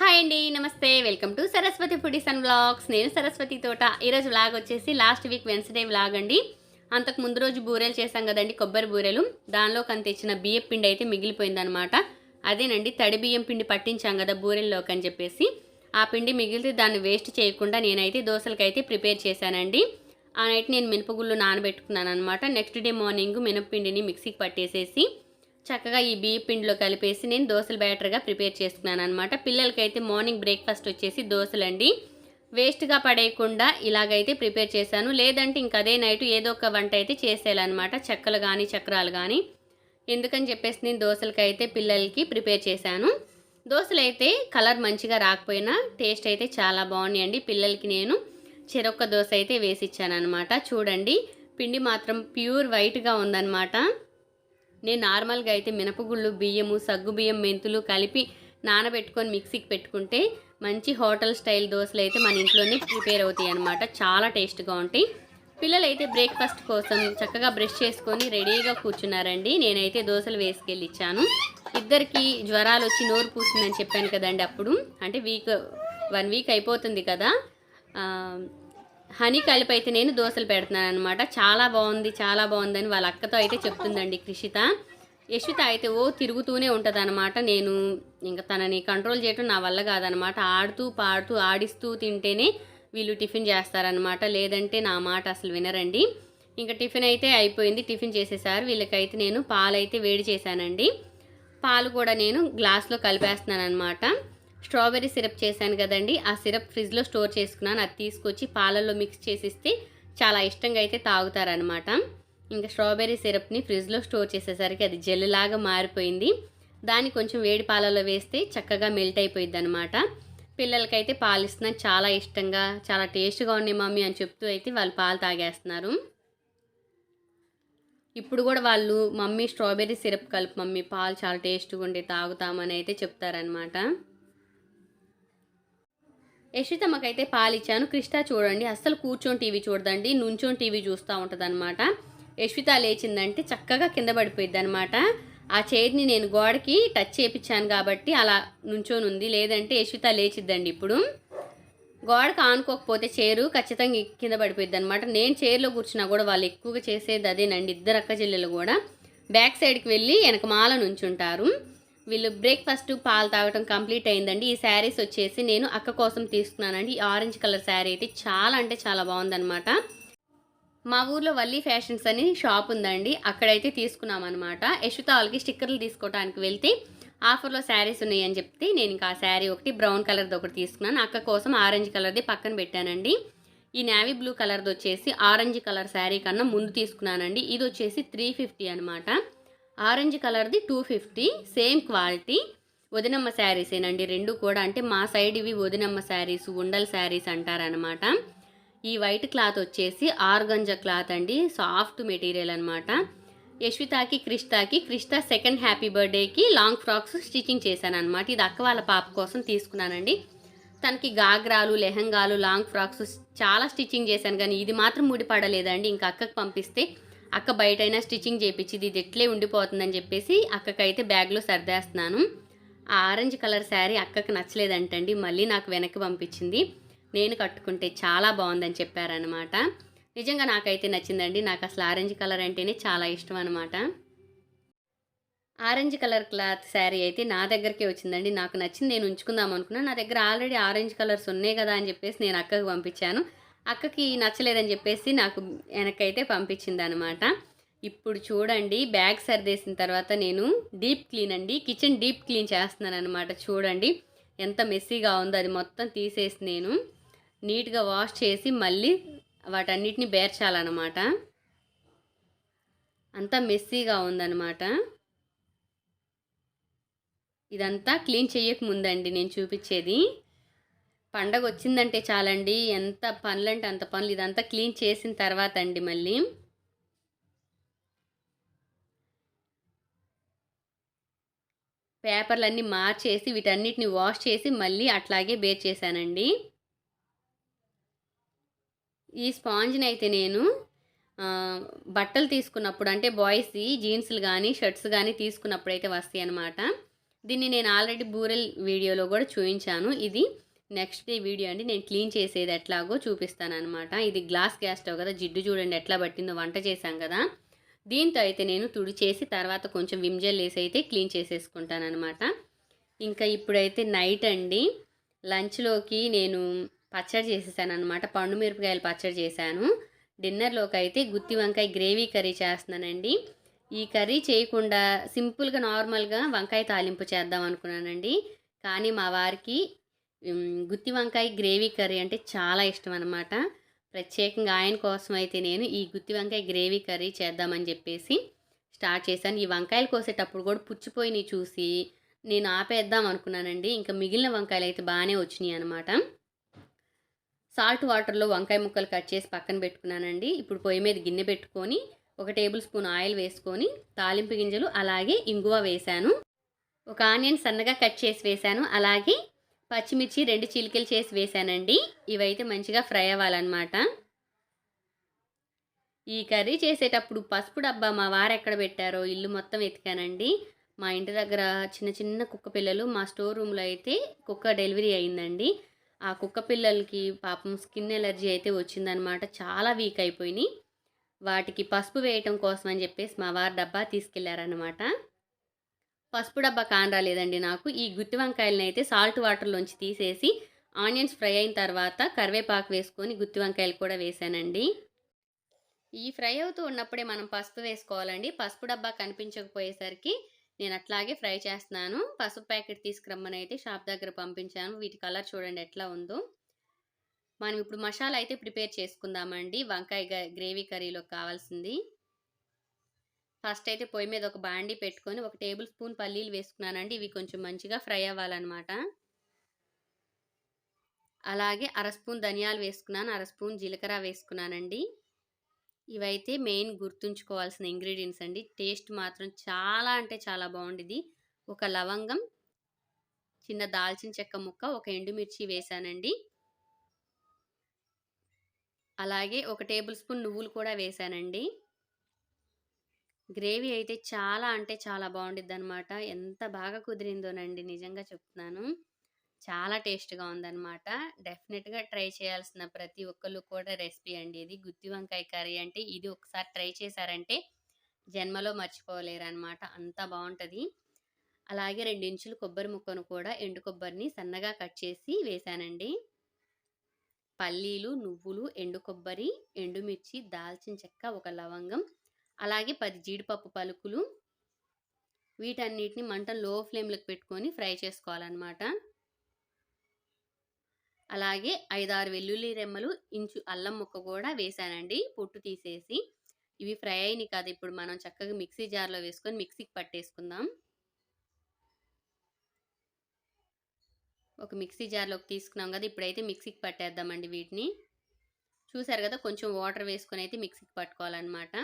Hi అండి నమస్తే. Welcome to Saraswati foodies and vlogs. నేను సరస్వతి తోట. ఈరోజు వ్లాగ్ వచ్చేసి లాస్ట్ వీక్ వెన్స్డే వ్లాగ్ అండి. అంతకు ముందు రోజు బూరెలు చేశాం కదండి కొబ్బరి బూరెలు. దానిలో కంత ఇచ్చిన బియ్యం పిండి అయితే మిగిలిపోయిందనమాట అదేనండి తడి బియ్యం పిండి పట్టించాం కదా బూరెల్లోకి అని చెప్పేసి. ఆ పిండి మిగిలితే దాన్ని వేస్ట్ చేయకుండా నేనైతే దోశలకైతే ప్రిపేర్ చేశానండి. ఆ నైట్ నేను మినపగుళ్ళు నానబెట్టుకున్నాను అనమాట నెక్స్ట్ డే మార్నింగ్ మినపపిండిని మిక్సీకి పట్టేసేసి చక్కగా ఈ బియ్య పిండిలో కలిపేసి నేను దోశలు బ్యాటర్గా ప్రిపేర్ చేసుకున్నాను అనమాట పిల్లలకైతే మార్నింగ్ బ్రేక్ఫాస్ట్ వచ్చేసి దోశలండి. వేస్ట్గా పడేయకుండా ఇలాగైతే ప్రిపేర్ చేశాను. లేదంటే ఇంక అదే నైట్ ఏదో ఒక వంట అయితే చేసేయాలన్నమాట. చెక్కలు కానీ చక్రాలు కానీ ఎందుకని చెప్పేసి నేను దోశలకైతే పిల్లలకి ప్రిపేర్ చేశాను. దోశలు అయితే కలర్ మంచిగా రాకపోయినా టేస్ట్ అయితే చాలా బాగున్నాయండి. పిల్లలకి నేను చెరొక్క దోశ అయితే వేసి ఇచ్చాను అనమాట చూడండి పిండి మాత్రం ప్యూర్ వైట్గా ఉందన్నమాట. నేను నార్మల్గా అయితే మినపగుళ్ళు బియ్యము సగ్గు బియ్యం మెంతులు కలిపి నానబెట్టుకొని మిక్సీకి పెట్టుకుంటే మంచి హోటల్ స్టైల్ దోశలు అయితే మన ఇంట్లోనే ప్రిపేర్ అవుతాయి అనమాట చాలా టేస్ట్గా ఉంటాయి. పిల్లలైతే బ్రేక్ఫాస్ట్ కోసం చక్కగా బ్రష్ చేసుకొని రెడీగా కూర్చున్నారండి. నేనైతే దోశలు వేసుకెళ్ళి ఇచ్చాను ఇద్దరికి జ్వరాలు వచ్చి నోరు పూసిందని చెప్పాను కదండి అప్పుడు. అంటే వీక్ వన్ వీక్ అయిపోతుంది కదా. హనీ కలిపి అయితే నేను దోశలు పెడుతున్నాను అనమాట చాలా బాగుంది చాలా బాగుందని వాళ్ళ అక్కతో అయితే చెప్తుందండి కృషిత. యశ్విత అయితే ఓ తిరుగుతూనే ఉంటుంది అనమాట నేను ఇంకా తనని కంట్రోల్ చేయటం నా వల్ల కాదనమాట ఆడుతూ పాడుతూ ఆడిస్తూ తింటేనే వీళ్ళు టిఫిన్ చేస్తారనమాట లేదంటే నా మాట అసలు వినరండి. ఇంకా టిఫిన్ అయితే అయిపోయింది టిఫిన్ చేసేసారు. వీళ్ళకైతే నేను పాలైతే వేడి చేశానండి. పాలు కూడా నేను గ్లాస్లో కలిపేస్తున్నాను అనమాట స్ట్రాబెర్రీ సిరప్ చేశాను కదండి. ఆ సిరప్ ఫ్రిడ్జ్లో స్టోర్ చేసుకున్నాను. అది తీసుకొచ్చి పాలల్లో మిక్స్ చేసిస్తే చాలా ఇష్టంగా అయితే తాగుతారనమాట ఇంకా స్ట్రాబెర్రీ సిరప్ని ఫ్రిడ్జ్లో స్టోర్ చేసేసరికి అది జెల్ లాగా మారిపోయింది. దాన్ని కొంచెం వేడి పాలలో వేస్తే చక్కగా మెల్ట్ అయిపోయింది అనమాట పిల్లలకైతే పాలు ఇస్తున్నా చాలా ఇష్టంగా చాలా టేస్ట్గా ఉన్నాయి మమ్మీ అని చెప్తూ అయితే వాళ్ళు పాలు తాగేస్తున్నారు. ఇప్పుడు కూడా వాళ్ళు మమ్మీ స్ట్రాబెర్రీ సిరప్ కలుపు మమ్మీ పాలు చాలా టేస్ట్గా ఉండి తాగుతామని అయితే చెప్తారనమాట యశ్వితమ్మకైతే పాలిచ్చాను. కృష్ణ చూడండి అస్సలు కూర్చొని టీవీ చూడదండి నుంచొని టీవీ చూస్తూ ఉంటుంది అనమాట యశ్విత లేచిందంటే చక్కగా కింద పడిపోయింది అనమాట ఆ చైర్ని నేను గోడకి టచ్ చేయించాను కాబట్టి అలా నుంచొని ఉంది లేదంటే యశ్విత లేచిద్దండి ఇప్పుడు. గోడకు ఆనుకోకపోతే చైరు ఖచ్చితంగా కింద పడిపోయింది అనమాట నేను చైర్లో కూర్చున్నా కూడా వాళ్ళు ఎక్కువగా చేసేది అదేనండి. ఇద్దరు అక్క చెల్లెలు కూడా. బ్యాక్ సైడ్కి వెళ్ళి వెనక మాల నుంచుంటారు. వీళ్ళు బ్రేక్ఫాస్ట్ పాలు తాగటం కంప్లీట్ అయిందండి. ఈ శారీస్ వచ్చేసి నేను అక్క కోసం తీసుకున్నానండి. ఈ ఆరెంజ్ కలర్ శారీ అయితే చాలా అంటే చాలా బాగుందనమాట మా ఊర్లో వల్లీ ఫ్యాషన్స్ అని షాప్ ఉందండి. అక్కడైతే తీసుకున్నాం అనమాట యశుత వాళ్ళకి స్టిక్కర్లు తీసుకోవడానికి వెళ్తే ఆఫర్లో శారీస్ ఉన్నాయని చెప్తే నేను ఇంకా ఆ శారీ ఒకటి బ్రౌన్ కలర్ది ఒకటి తీసుకున్నాను. అక్క కోసం ఆరెంజ్ కలర్ది పక్కన పెట్టానండి. ఈ నేవీ బ్లూ కలర్ది వచ్చేసి ఆరెంజ్ కలర్ శారీ కన్నా ముందు తీసుకున్నానండి. ఇది వచ్చేసి త్రీ ఫిఫ్టీ అనమాట ఆరెంజ్ కలర్ది టూ ఫిఫ్టీ సేమ్ క్వాలిటీ. వదినమ్మ శారీసేనండి రెండు కూడా. అంటే మా సైడ్ ఇవి వదినమ్మ శారీస్ ఉండల్ శారీస్ అంటారనమాట ఈ వైట్ క్లాత్ వచ్చేసి ఆర్గంజా క్లాత్ అండి సాఫ్ట్ మెటీరియల్ అనమాట యశ్వితాకి క్రిష్తాకి క్రిష్ట సెకండ్ హ్యాపీ బర్త్డేకి లాంగ్ ఫ్రాక్స్ స్టిచ్చింగ్ చేశాను అనమాట ఇది అక్క వాళ్ళ పాప కోసం తీసుకున్నానండి. తనకి గాగ్రాలు లెహంగాలు లాంగ్ ఫ్రాక్స్ చాలా స్టిచ్చింగ్ చేశాను. కానీ ఇది మాత్రం ముడిపడలేదండి. ఇంకా అక్కకు పంపిస్తే అక్క బయటైనా స్టిచ్చింగ్ చేయించింది ఇది ఎట్లే ఉండిపోతుందని చెప్పేసి అక్కకైతే బ్యాగ్లో సర్దేస్తున్నాను. ఆ ఆరెంజ్ కలర్ శారీ అక్కకి నచ్చలేదంటండి మళ్ళీ నాకు వెనక్కి పంపించింది. నేను కట్టుకుంటే చాలా బాగుందని చెప్పారనమాట నిజంగా నాకైతే నచ్చిందండి నాకు అసలు ఆరెంజ్ కలర్ అంటేనే చాలా ఇష్టం అనమాట ఆరెంజ్ కలర్ క్లాత్ శారీ అయితే నా దగ్గరికే వచ్చిందండి నాకు నచ్చింది నేను ఉంచుకుందాం అనుకున్నాను నా దగ్గర ఆల్రెడీ ఆరెంజ్ కలర్స్ ఉన్నాయి కదా అని చెప్పేసి నేను అక్కకి పంపించాను. అక్కకి నచ్చలేదని చెప్పేసి నాకు వెనకైతే పంపించింది అనమాట ఇప్పుడు చూడండి బ్యాగ్ సర్దేసిన తర్వాత నేను డీప్ క్లీన్ అండి కిచెన్ డీప్ క్లీన్ చేస్తున్నాను అనమాట చూడండి ఎంత మెస్సీగా ఉందో అది మొత్తం తీసేసి నేను నీట్గా వాష్ చేసి మళ్ళీ వాటన్నిటిని బేర్చాలన్నమాట. అంతా మెస్సీగా ఉందన్నమాట. ఇదంతా క్లీన్ చేయకముందండి నేను చూపించేది. పండగ వచ్చిందంటే చాలండి. ఎంత పనులంటే అంత పనులు. ఇదంతా క్లీన్ చేసిన తర్వాత అండి మళ్ళీ. పేపర్లన్నీ మార్చేసి వీటన్నిటిని వాష్ చేసి మళ్ళీ అట్లాగే బేర్ చేశానండి. ఈ స్పాంజ్ని అయితే నేను బట్టలు తీసుకున్నప్పుడు అంటే బాయ్స్ది జీన్స్లు కానీ షర్ట్స్ కానీ తీసుకున్నప్పుడు అయితే వస్తాయి అనమాట దీన్ని నేను ఆల్రెడీ బూరెల్ వీడియోలో కూడా చూపించాను ఇది నెక్స్ట్ డే వీడియో అండి. నేను క్లీన్ చేసేది ఎట్లాగో చూపిస్తాననమాట ఇది గ్లాస్ గ్యాస్ స్టవ్ కదా. జిడ్డు చూడండి ఎట్లా పట్టిందో వంట చేశాం కదా. దీంతో అయితే నేను తుడి చేసి తర్వాత కొంచెం విమ్జెల్ వేసి అయితే క్లీన్ చేసేసుకుంటానమాట ఇంకా ఇప్పుడైతే నైట్ అండి. లంచ్లోకి నేను పచ్చడి చేసేసాను అనమాట పండు మిరపకాయలు పచ్చడి చేశాను. డిన్నర్లోకి అయితే గుత్తి వంకాయ గ్రేవీ కర్రీ చేస్తున్నానండి. ఈ కర్రీ చేయకుండా సింపుల్గా నార్మల్గా వంకాయ తాలింపు చేద్దాం అనుకున్నానండి. కానీ మా వారికి గుత్తి వంకాయ గ్రేవీ కర్రీ అంటే చాలా ఇష్టం అనమాట ప్రత్యేకంగా ఆయన కోసం అయితే నేను ఈ గుత్తి వంకాయ గ్రేవీ కర్రీ చేద్దామని చెప్పేసి స్టార్ట్ చేశాను. ఈ వంకాయలు కోసేటప్పుడు కూడా పుచ్చిపోయినవి చూసి నేను ఆపేద్దాం అనుకున్నానండి. ఇంకా మిగిలిన వంకాయలు అయితే బాగానే వచ్చినాయి అనమాట సాల్ట్ వాటర్లో వంకాయ ముక్కలు కట్ చేసి పక్కన పెట్టుకున్నానండి. ఇప్పుడు పొయ్యి మీద గిన్నె పెట్టుకొని ఒక టేబుల్ స్పూన్ ఆయిల్ వేసుకొని తాలింపు గింజలు అలాగే ఇంగువ వేశాను. ఒక ఆనియన్ సన్నగా కట్ చేసి వేశాను. అలాగే పచ్చిమిర్చి రెండు చిలికలు చేసి వేసానండి. ఇవైతే మంచిగా ఫ్రై అవ్వాలన్నమాట. ఈ కర్రీ చేసేటప్పుడు పసుపు డబ్బా మా వారు ఎక్కడ పెట్టారో ఇల్లు మొత్తం వెతికానండి. మా ఇంటి దగ్గర చిన్న చిన్న కుక్క పిల్లలు మా స్టోర్ రూమ్లో అయితే కుక్క డెలివరీ అయిందండి. ఆ కుక్క పిల్లలకి పాపం స్కిన్ ఎలర్జీ అయితే వచ్చిందనమాట చాలా వీక్ అయిపోయినాయి. వాటికి పసుపు వేయటం కోసం అని చెప్పేసి మా వారు డబ్బా తీసుకెళ్ళారనమాట పసుపు డబ్బా కానరాలేదండి నాకు. ఈ గుత్తి వంకాయలను అయితే సాల్ట్ వాటర్లోంచి తీసేసి ఆనియన్స్ ఫ్రై అయిన తర్వాత కరివేపాకు వేసుకొని గుత్తి వంకాయలు కూడా వేసానండి. ఈ ఫ్రై అవుతూ ఉన్నప్పుడే మనం పసుపు వేసుకోవాలండి. పసుపు డబ్బా కనిపించకపోయేసరికి నేను అట్లాగే ఫ్రై చేస్తున్నాను. పసుపు ప్యాకెట్ తీసుకురమ్మని అయితే షాప్ దగ్గర పంపించాను. వీటి కలర్ చూడండి ఎట్లా ఉందో. మనం ఇప్పుడు మసాలా అయితే ప్రిపేర్ చేసుకుందామండి. వంకాయ గ- గ్రేవీ కర్రీలోకి కావాల్సింది. ఫస్ట్ అయితే పొయ్యి మీద ఒక బాండి పెట్టుకొని ఒక టేబుల్ స్పూన్ పల్లీలు వేసుకున్నానండి. ఇవి కొంచెం మంచిగా ఫ్రై అవ్వాలన్నమాట. అలాగే అర స్పూన్ ధనియాలు వేసుకున్నాను. అర స్పూన్ జీలకర్ర వేసుకున్నానండి. ఇవైతే మెయిన్ గుర్తుంచుకోవాల్సిన ఇంగ్రీడియంట్స్ అండి. టేస్ట్ మాత్రం చాలా అంటే చాలా బాగుండిది ఒక లవంగం చిన్న దాల్చిన చెక్క ముక్క ఒక ఎండుమిర్చి వేసానండి. అలాగే ఒక టేబుల్ స్పూన్ నువ్వులు కూడా వేసానండి. గ్రేవీ అయితే చాలా అంటే చాలా బాగుండిద్ది అనమాట ఎంత బాగా కుదిరిందోనండి నిజంగా చెప్తున్నాను. చాలా టేస్ట్గా ఉందన్నమాట డెఫినెట్గా ట్రై చేయాల్సిన ప్రతి ఒక్కళ్ళు కూడా రెసిపీ అండి ఇది. గుత్తి వంకాయ కర్రీ అంటే ఇది ఒకసారి ట్రై చేశారంటే జన్మలో మర్చిపోలేరు అనమాట అంత బాగుంటుంది. అలాగే రెండు ఇంచులు కొబ్బరి ముక్కను కూడా ఎండు కొబ్బరిని సన్నగా కట్ చేసి వేసానండి పల్లీలు నువ్వులు ఎండు కొబ్బరి ఎండుమిర్చి దాల్చిన చెక్క ఒక లవంగం అలాగే పది జీడిపప్పు పలుకులు. వీటన్నిటిని మంట లో ఫ్లేమ్లోకి పెట్టుకొని ఫ్రై చేసుకోవాలన్నమాట. అలాగే ఐదారు వెల్లుల్లి రెమ్మలు ఇంచు అల్లం ముక్క కూడా వేసానండి. పొట్టు తీసేసి ఇవి ఫ్రై అయినాయి కదా. ఇప్పుడు మనం చక్కగా మిక్సీ జార్లో వేసుకొని మిక్సీకి పట్టేసుకుందాం. ఒక మిక్సీ జార్లోకి తీసుకున్నాం కదా ఇప్పుడైతే మిక్సీకి పట్టేద్దామండి వీటిని. చూసారు కదా కొంచెం వాటర్ వేసుకొని అయితే మిక్సీకి పట్టుకోవాలన్నమాట.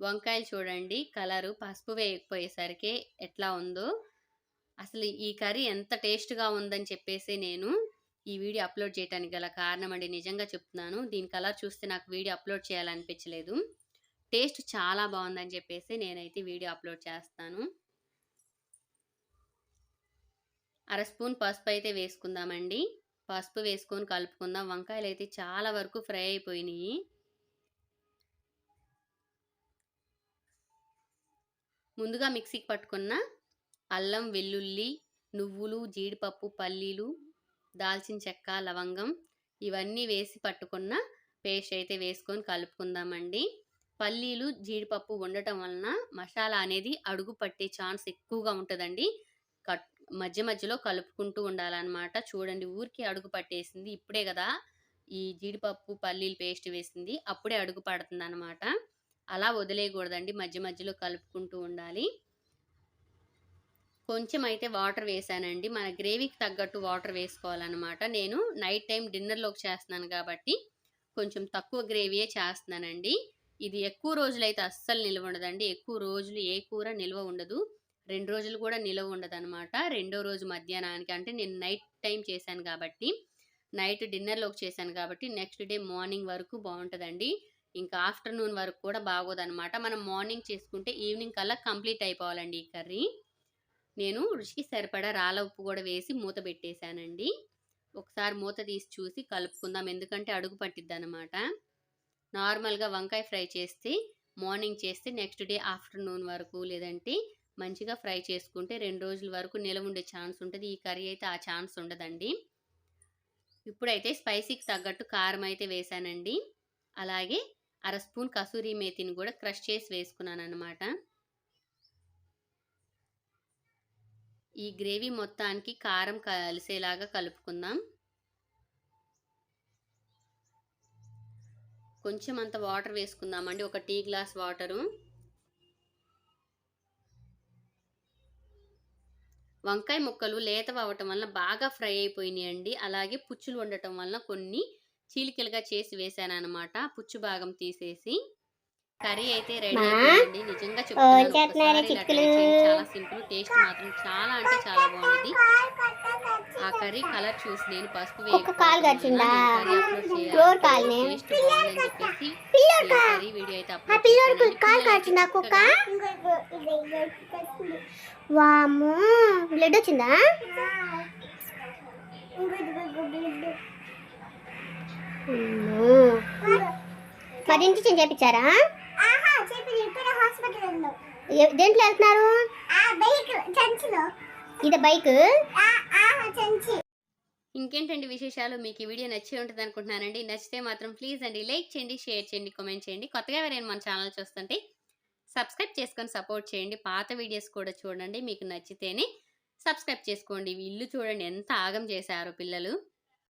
వంకాయలు చూడండి కలరు పసుపు వేయకపోయేసరికి ఎట్లా ఉందో. అసలు ఈ కర్రీ ఎంత టేస్ట్గా ఉందని చెప్పేసి నేను ఈ వీడియో అప్లోడ్ చేయడానికి గల కారణం అండి నిజంగా చెప్తున్నాను దీని కలర్ చూస్తే నాకు వీడియో అప్లోడ్ చేయాలనిపించలేదు. టేస్ట్ చాలా బాగుందని చెప్పేసి నేనైతే వీడియో అప్లోడ్ చేస్తాను. అర స్పూన్ పసుపు అయితే వేసుకుందామండి. పసుపు వేసుకొని కలుపుకుందాం. వంకాయలు అయితే చాలా వరకు ఫ్రై అయిపోయినాయి. ముందుగా మిక్సీకి పట్టుకున్న అల్లం వెల్లుల్లి నువ్వులు జీడిపప్పు పల్లీలు దాల్చిన చెక్క లవంగం ఇవన్నీ వేసి పట్టుకున్న పేస్ట్ అయితే వేసుకొని కలుపుకుందామండి. పల్లీలు జీడిపప్పు ఉండటం వలన మసాలా అనేది అడుగు పట్టే ఛాన్స్ ఎక్కువగా ఉంటుందండి. కట్ మధ్య మధ్యలో కలుపుకుంటూ ఉండాలన్నమాట. చూడండి ఊరికి అడుగు పట్టేసింది. ఇప్పుడే కదా ఈ జీడిపప్పు పల్లీలు పేస్ట్ వేసింది. అప్పుడే అడుగు పడుతుంది అనమాట అలా వదిలేయకూడదండి. మధ్య మధ్యలో కలుపుకుంటూ ఉండాలి. కొంచెం అయితే వాటర్ వేసానండి. మన గ్రేవీకి తగ్గట్టు వాటర్ వేసుకోవాలన్నమాట. నేను నైట్ టైం డిన్నర్లోకి చేస్తున్నాను కాబట్టి కొంచెం తక్కువ గ్రేవీయే చేస్తున్నానండి. ఇది ఎక్కువ రోజులు అయితే అస్సలు నిల్వ ఉండదండి. ఎక్కువ రోజులు ఏ కూర నిల్వ ఉండదు. రెండు రోజులు కూడా నిల్వ ఉండదు అనమాట రెండో రోజు మధ్యాహ్నానికి అంటే నేను నైట్ టైం చేశాను కాబట్టి నైట్ డిన్నర్లోకి చేశాను కాబట్టి నెక్స్ట్ డే మార్నింగ్ వరకు బాగుంటుందండి. ఇంకా ఆఫ్టర్నూన్ వరకు కూడా బాగోదనమాట మనం మార్నింగ్ చేసుకుంటే ఈవినింగ్ కల్లా కంప్లీట్ అయిపోవాలండి ఈ కర్రీ. నేను రుచికి సరిపడా రాళ్ళ ఉప్పు కూడా వేసి మూత పెట్టేశానండి. ఒకసారి మూత తీసి చూసి కలుపుకుందాం. ఎందుకంటే అడుగు పట్టిద్ది అనమాట నార్మల్గా వంకాయ ఫ్రై చేస్తే మార్నింగ్ చేస్తే నెక్స్ట్ డే ఆఫ్టర్నూన్ వరకు లేదంటే మంచిగా ఫ్రై చేసుకుంటే రెండు రోజుల వరకు నిలవ ఉండే ఛాన్స్ ఉంటుంది. ఈ కర్రీ అయితే ఆ ఛాన్స్ ఉండదండి. ఇప్పుడైతే స్పైసీకి తగ్గట్టు కారం అయితే వేసానండి అలాగే అర స్పూన్ కసూరి మేతిని కూడా క్రష్ చేసి వేసుకున్నాను అనమాట ఈ గ్రేవీ మొత్తానికి కారం కలిసేలాగా కలుపుకుందాం. కొంచెం అంత వాటర్ వేసుకుందామండి ఒక టీ గ్లాస్ వాటరు. వంకాయ ముక్కలు లేత అవ్వటం వలన బాగా ఫ్రై అయిపోయినాయి అండి అలాగే పుచ్చులు ఉండటం వలన కొన్ని చీలికలుగా చేసి వేసాను అనమాట పుచ్చు భాగం తీసేసి కర్రీ అయితే రెడీ? అయిపోయింది నిజంగా చెప్తున్నాను చేయండి. చాలా సింపుల్ టేస్ట్ మాత్రం చాలా అంటే చాలా బాగుంది. ఆ కర్రీ కలర్ చూసి నేను పసుపు కర్రీ వీడియో అయితే వాము బ్లడ్ వచ్చిందా? అమ్మో. మరి ఇంటి చేపించారా? ఏ- దేంట్లో వెళ్తున్నారు? ఇది బైక్ ఇంకేంటండి విశేషాలు? మీకు ఈ వీడియో నచ్చి ఉంటుంది అనుకుంటున్నానండి. నచ్చితే మాత్రం ప్లీజ్ అండి లైక్ చేయండి షేర్ చేయండి కామెంట్ చేయండి. కొత్తగా ఎవరైనా మన ఛానల్ చూస్తుంటే సబ్స్క్రైబ్ చేసుకొని సపోర్ట్ చేయండి. పాత వీడియోస్ కూడా చూడండి. మీకు నచ్చితేనే సబ్స్క్రైబ్ చేసుకోండి. ఇల్లు చూడండి ఎంత ఆగం చేశారో పిల్లలు.